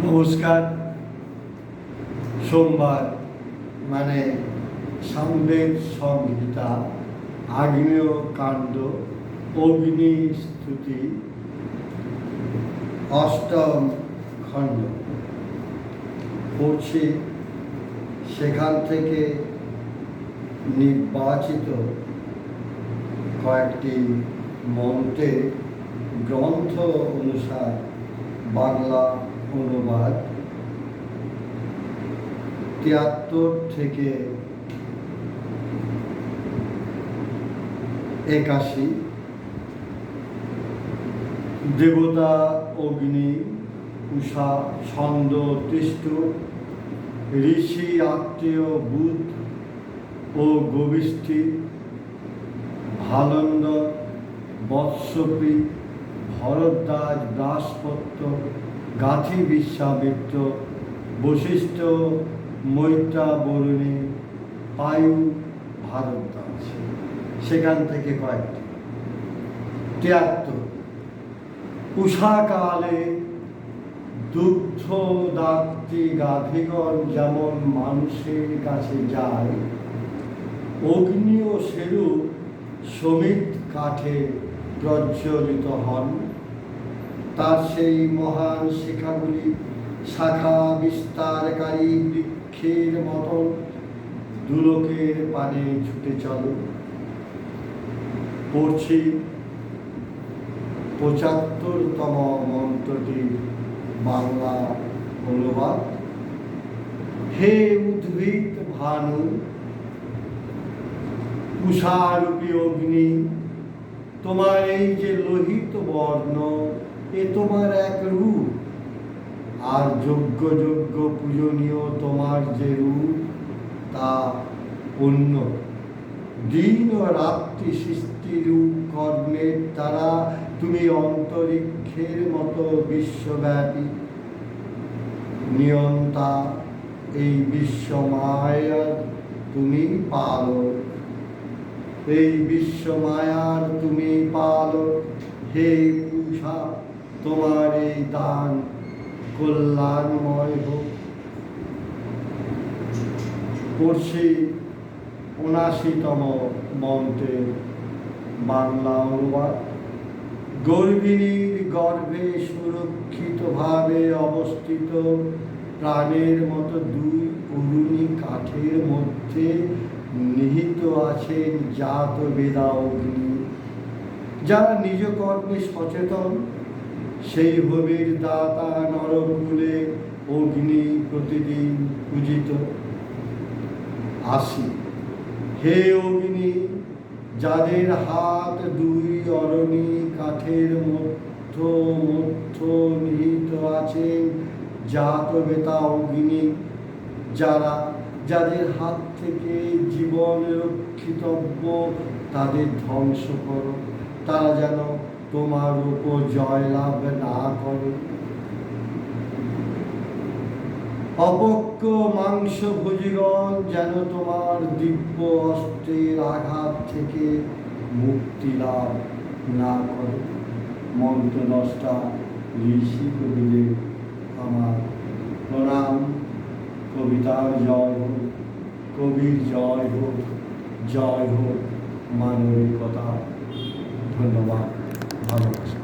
নমস্কার। সোমবার মানে সামবেদ সংহিতা, আগ্নেয় কাণ্ড, অগ্নি স্তুতি, অষ্টম খণ্ড। পড়ছি সেখান থেকে নির্বাচিত কয়েকটি মন্ত্রের গ্রন্থ অনুসার বাংলা অনুবাদ তিয়াত্তর থেকে একাশি। দেবতা অগ্নি, উষা, ছন্দ তিষ্ট ঋষি, আত্মীয়, বুধ ও গোবিষ্ঠী ভালন্দ বৎসপী ভরদ্বাজ, দাসপত্য গাথি বিশ্বামিত্র বশিষ্ঠ মৈত্রা বরুণী পায়ু ভারদ্বাজ সেখান থেকে কয়েকটি। তিয়াত্তর। উষাকালে দুগ্ধ দাত্রী গাধিগণ যেমন মানুষের কাছে যায় অগ্নি ও সেরূপ সমিত কাঠে প্রজ্বলিত হন। তার সেই মহান শিখাগুলি শাখা বিস্তারকারী বৃক্ষের মতন দুলোকের পানে ছুটে চলে। পড়ছি পঁচাত্তরতম মন্ত্রটি বাংলা অনুবাদ হে উদ্ভিদ ভানু, উষারূপী অগ্নি, তোমার এই যে লোহিত বর্ণ এ তোমার এক রূপ। আর যোগ্য যোগ্য পূজনীয় তোমার যে রূপ, তা অন্য। দিন ও রাত্রি সৃষ্টি রূপ কর্মের দ্বারা তুমি অন্তরিক্ষের মতো বিশ্বব্যাপী। নিয়ন্তা এই বিশ্বমায়ার তুমি পালক। এই বিশ্বমায়ার তুমি পালক। হে পূষা তোমার এই দান কল্যাণময় হোক। পড়ছি উনাশিতম মন্ত্রের বাংলা অনুবাদ। গর্ভিণীর গর্ভে সুরক্ষিতভাবে অবস্থিত প্রাণের মতো দুই অরুণী কাঠের মধ্যে নিহিত আছেন জাত বেদা অগ্নি। যারা নিজ কর্মে সচেতন সেই ভূমির দাতা নরকুলে অগ্নি প্রতিদিন পূজিত। আসি। হে অগ্নি, যাদের হাত দুই অরণি কাঠের মধ্য মধ্য নিহিত আছেন জাত বেতা অগ্নি, যারা যাদের হাত থেকে জীবন রক্ষিতব্য, তাদের ধ্বংস করো। তারা যেন তোমার উপর জয়লাভ না করে। অপক্ষ মাংস ভোজীগণ, যেন তোমার দিব্য অস্ত্রের আঘাত থেকে মুক্তি লাভ না করে। মন্ত্র দশটা ঋষি কবিদের আমার প্রণাম, কবিতার জয় হোক, কবির জয় হোক জয় হোক মানবিকতা। ধন্যবাদ। Amen.